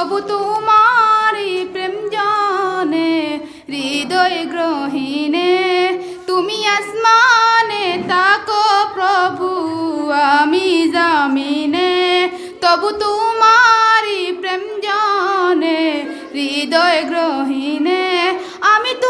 তবু তোমার প্রেম জানে, হৃদয় গ্রহিণে। তুমি আসমানে তাকো প্রভু, আমি জামিনে। তবু তোমারি প্রেম জানে, হৃদয় গ্রহিণে। আমি তো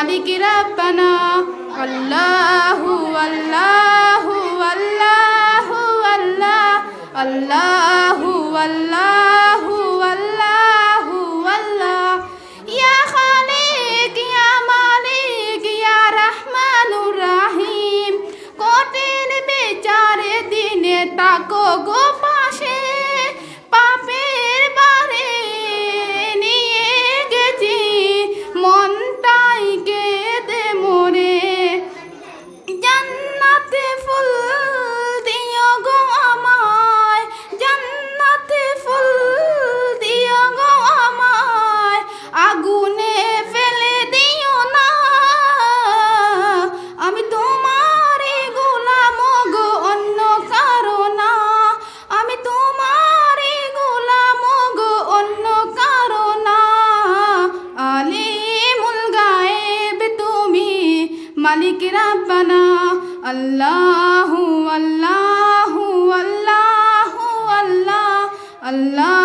মালিক রাব্বানা আল্লাহু আল্লাহু আল্লাহু আল্লাহ। আল্লাহু আল্লাহু আল্লাহু আল্লাহ। ইয়া খালিক, ইয়া মালিক, ইয়া রহমানুর রাহিম। কোটিন বিচারে দিনে তাকো গো মালিক রাব্বানা। আল্লাহু আল্লাহু আল্লাহু আল্লাহ আল্লাহ।